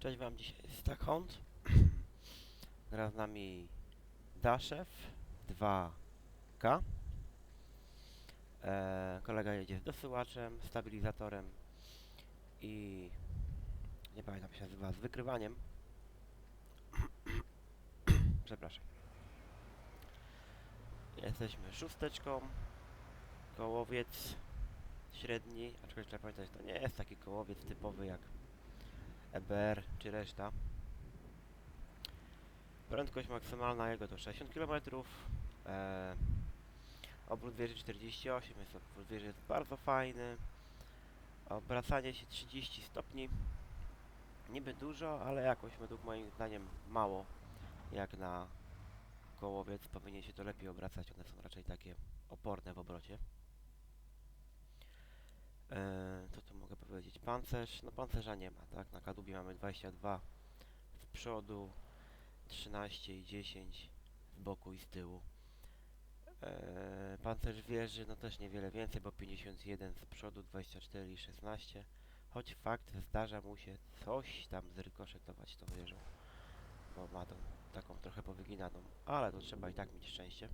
Cześć Wam, dzisiaj jest Stackhound. Gra z nami Daszew 2K. E, kolega jedzie z dosyłaczem, stabilizatorem i nie pamiętam się nazywa, z wykrywaniem. Przepraszam. Jesteśmy szósteczką. Kołowiec średni, aczkolwiek trzeba pamiętać, to nie jest taki kołowiec typowy jak EBR czy reszta. Prędkość maksymalna jego to 60 km. E, obrót wieży 48, jest obrót wieży jest bardzo fajny. Obracanie się 30 stopni. Niby dużo, ale jakoś według moim zdaniem mało jak na kołowiec. Powinien się to lepiej obracać, one są raczej takie oporne w obrocie. Eee, co tu mogę powiedzieć? Pancerz, no pancerza nie ma, tak? Na kadłubie mamy 22 z przodu, 13 i 10 z boku i z tyłu. Eee, pancerz wieży, no też niewiele więcej, bo 51 z przodu, 24 i 16. Choć fakt, zdarza mu się coś tam zrykoszetować tą wieżą, bo ma tą taką trochę powyginaną, ale to trzeba i tak mieć szczęście.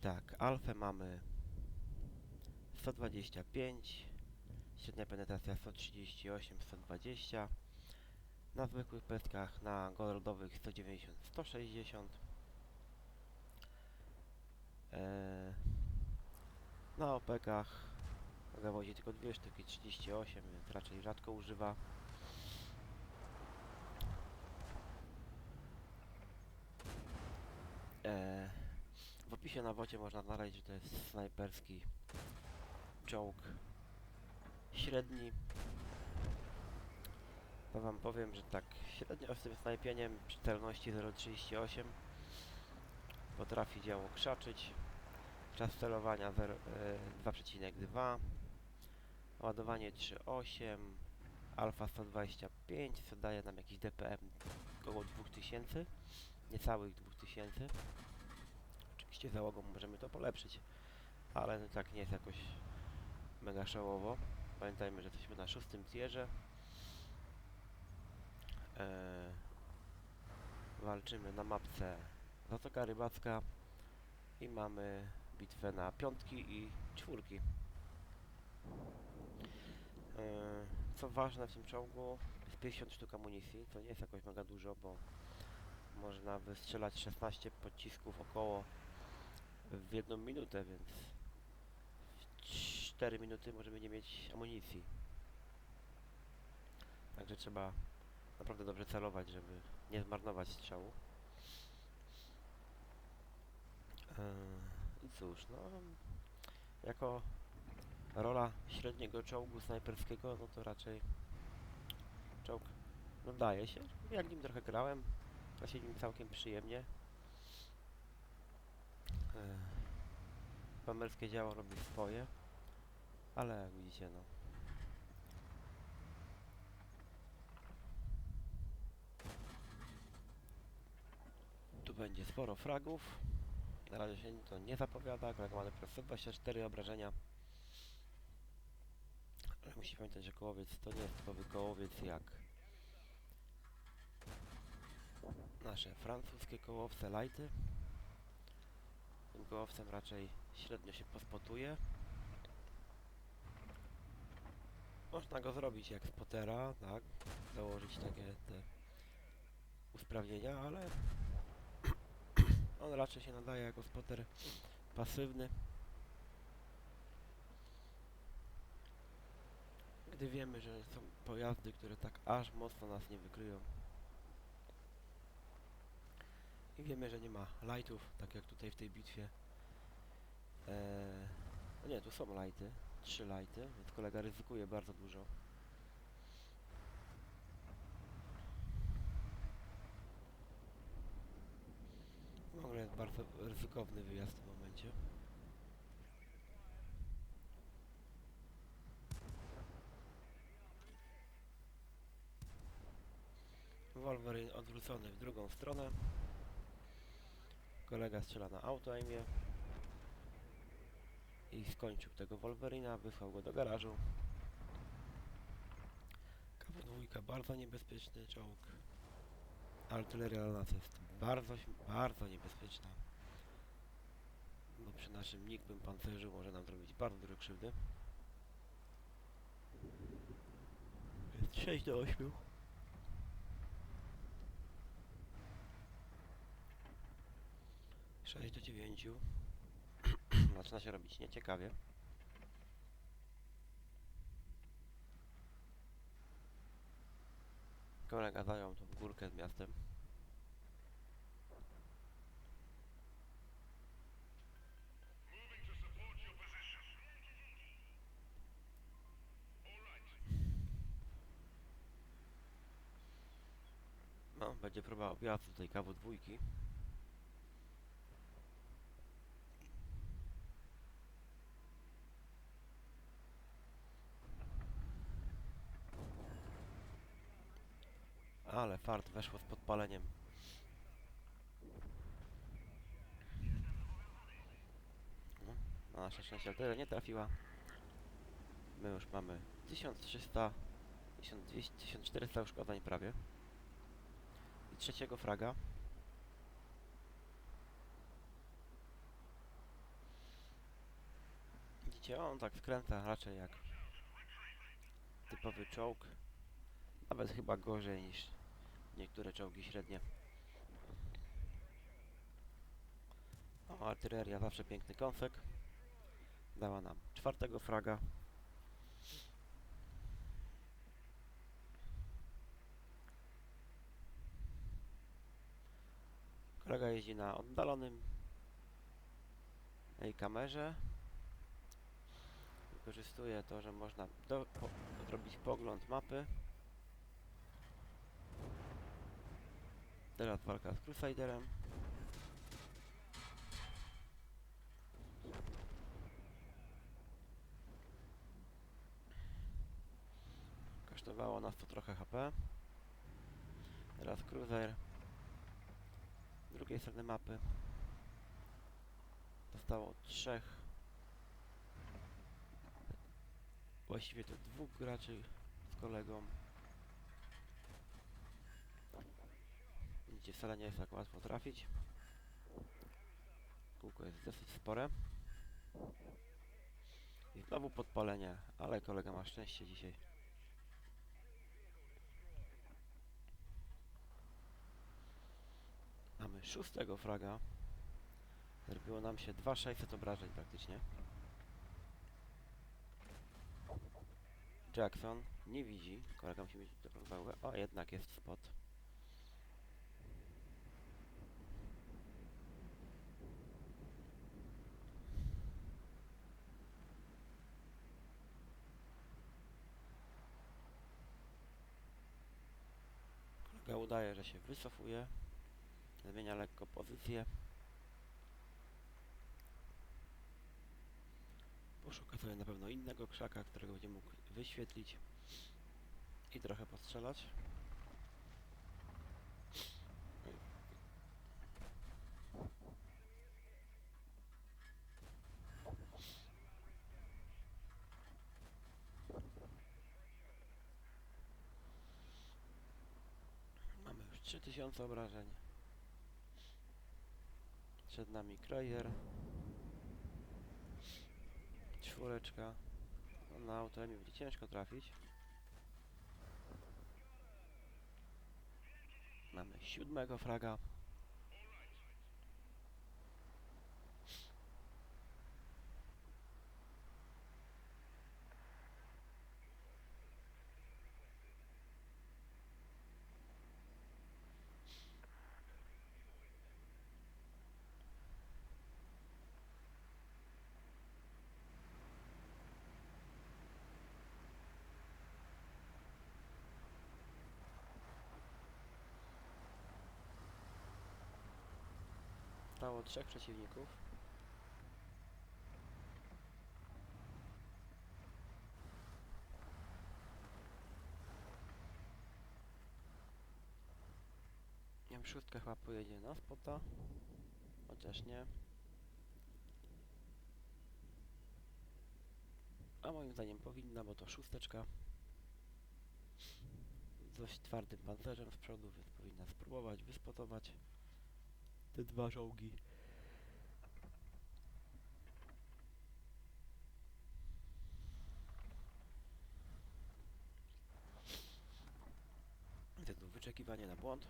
Tak, alfę mamy 125, średnia penetracja 138, 120, na zwykłych peskach, na goldowych 190, 160, eee, na opekach zawozi tylko dwie sztuki 38, więc raczej rzadko używa. Eee, w opisie na wocie można znaleźć, że to jest snajperski czołg średni. To wam powiem, że tak średnio z tym snajpieniem przy celności 0,38 potrafi działo krzaczyć. Czas celowania 0, e, 2,2 Ładowanie 3,8 Alfa 125 co daje nam jakiś DPM około 2000 niecałych 2000 Oczywiście załogą możemy to polepszyć ale no tak nie jest jakoś mega szałowo. Pamiętajmy, że jesteśmy na szóstym tierze. Eee, walczymy na mapce Zatoka Rybacka i mamy bitwę na piątki i czwórki. Eee, co ważne w tym czołgu, jest 50 sztuk amunicji, to nie jest jakoś mega dużo, bo można wystrzelać 16 pocisków około w jedną minutę, więc 4 minuty możemy nie mieć amunicji. Także trzeba naprawdę dobrze celować, żeby nie zmarnować strzału. Eee, I cóż, no jako rola średniego czołgu snajperskiego, no to raczej czołg no daje się. Jak nim trochę grałem, to się nim całkiem przyjemnie. Eee, Pamerskie działo robi swoje. Ale jak widzicie, no. Tu będzie sporo fragów. Na razie się to nie zapowiada. Kolega ma dopiero 124 obrażenia. Ale musi pamiętać, że kołowiec to nie jest typowy kołowiec jak nasze francuskie kołowce lighty. Tym kołowcem raczej średnio się pospotuje. Można go zrobić jak spotera, tak? Założyć takie te usprawnienia, ale on raczej się nadaje jako spotter pasywny. Gdy wiemy, że są pojazdy, które tak aż mocno nas nie wykryją. I wiemy, że nie ma lightów, tak jak tutaj w tej bitwie. Eee, no nie, tu są lighty, trzy lighty, więc kolega ryzykuje bardzo dużo. W ogóle jest bardzo ryzykowny wyjazd w tym momencie. Wolverine odwrócony w drugą stronę. Kolega strzela na auto aimie i skończył tego Wolverina, wysłał go do garażu. dwójka, bardzo niebezpieczny czołg. Artyleria nas jest bardzo, bardzo niebezpieczna. Bo przy naszym nikłym pancerzu może nam zrobić bardzo duże krzywdy. Jest 6 do 8. Sześć do dziewięciu. Zaczyna się robić nieciekawie. Kolega zajął tą górkę z miastem. No, będzie próba objazdu tej KW2. Ale fart weszło z podpaleniem. No, na nasze szczęście tyle nie trafiła. My już mamy 1300, 1200, 1400 uszkodzeń prawie. I trzeciego fraga. Widzicie, on tak skręca raczej jak typowy czołg. Nawet chyba gorzej niż niektóre czołgi średnie. O, artyleria zawsze piękny kąsek. Dała nam czwartego fraga. Kolega jeździ na oddalonym tej kamerze. Wykorzystuje to, że można do, po, zrobić pogląd mapy. Teraz walka z Crusaderem. Kosztowało nas to trochę HP. Teraz Cruiser. Z drugiej strony mapy. Zostało trzech. Właściwie to dwóch graczy z kolegą. Widzicie, wcale nie jest tak łatwo trafić. Kółko jest dosyć spore. I znowu podpalenie, ale kolega ma szczęście dzisiaj. Mamy szóstego fraga. Zrobiło nam się 2600 obrażeń praktycznie. Jackson nie widzi. Kolega musi mieć dobrą. O, jednak jest spot. Kolega udaje, że się wycofuje. Zmienia lekko pozycję. Poszuka sobie na pewno innego krzaka, którego będzie mógł wyświetlić i trochę postrzelać. Mamy już 3000 obrażeń. Przed nami Krajer. Czwóreczka. Na auto mi będzie ciężko trafić. Mamy siódmego fraga. Stało trzech przeciwników. Nie wiem, szóstka chyba pojedzie na spota. Chociaż nie. A moim zdaniem powinna, bo to szósteczka. dość twardym pancerzem z przodu, więc powinna spróbować wyspotować te dwa czołgi. Wyczekiwanie na błąd.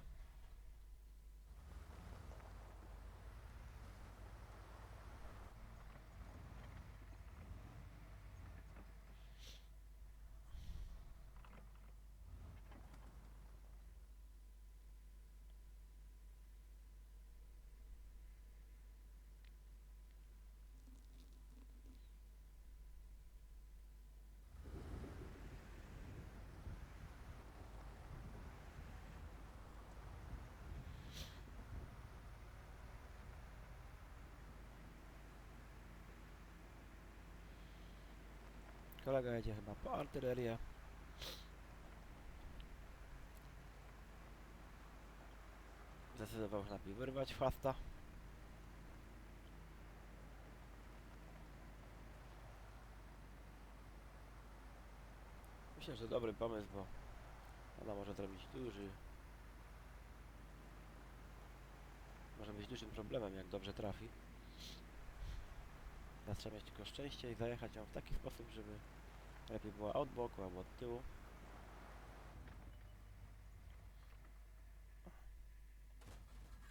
Kolega jedzie chyba po artylerię. Zdecydował się najpierw wyrwać fasta. Myślę, że dobry pomysł, bo ona może zrobić duży... Może być dużym problemem, jak dobrze trafi. Teraz trzeba mieć tylko szczęście i zajechać ją w taki sposób, żeby lepiej była od boku albo od tyłu.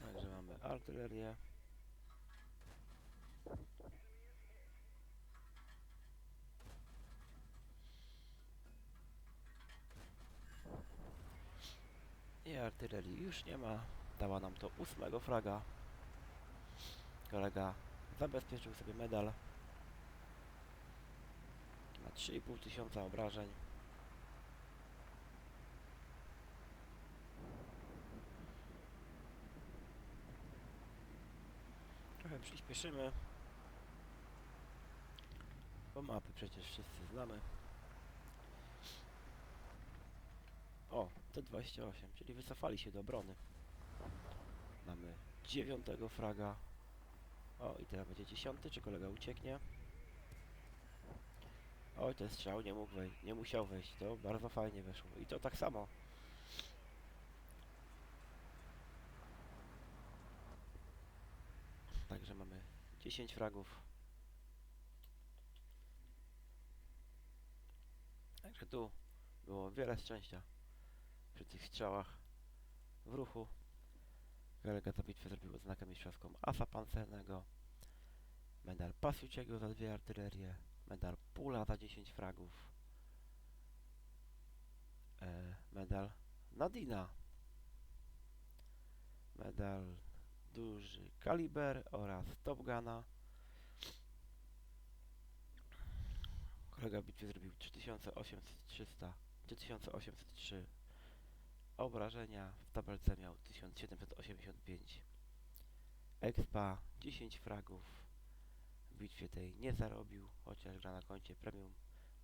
Także mamy artylerię. I artylerii już nie ma. Dała nam to ósmego fraga. Kolega zabezpieczył sobie medal. Ma 3,5 tysiąca obrażeń. Trochę przyspieszymy. Bo mapy przecież wszyscy znamy. O, T28, czyli wycofali się do obrony. Mamy dziewiątego fraga. O, i teraz będzie dziesiąty, czy kolega ucieknie? Oj, ten strzał nie mógł wejść, nie musiał wejść, to bardzo fajnie weszło. I to tak samo. Także mamy 10 fragów. Także tu było wiele szczęścia przy tych strzałach w ruchu. Kolega za bitwę zrobił odznakę mistrzowską asa pancernego. Medal Pasiuciego za dwie artylerie. Medal Pula za 10 fragów. E, medal Nadina. Medal Duży Kaliber oraz Top Guna. Kolega w bitwie zrobił 3800 3803 obrażenia. W tabelce miał 1785 expa, 10 fragów. Bitwie tej nie zarobił, chociaż gra na koncie premium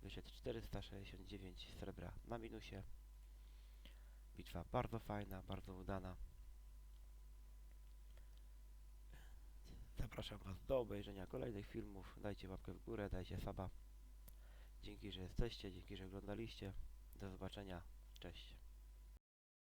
wyszedł 469 srebra na minusie. Bitwa bardzo fajna, bardzo udana. Zapraszam Was do obejrzenia kolejnych filmów. Dajcie łapkę w górę, dajcie saba. Dzięki, że jesteście, dzięki, że oglądaliście. Do zobaczenia. Cześć.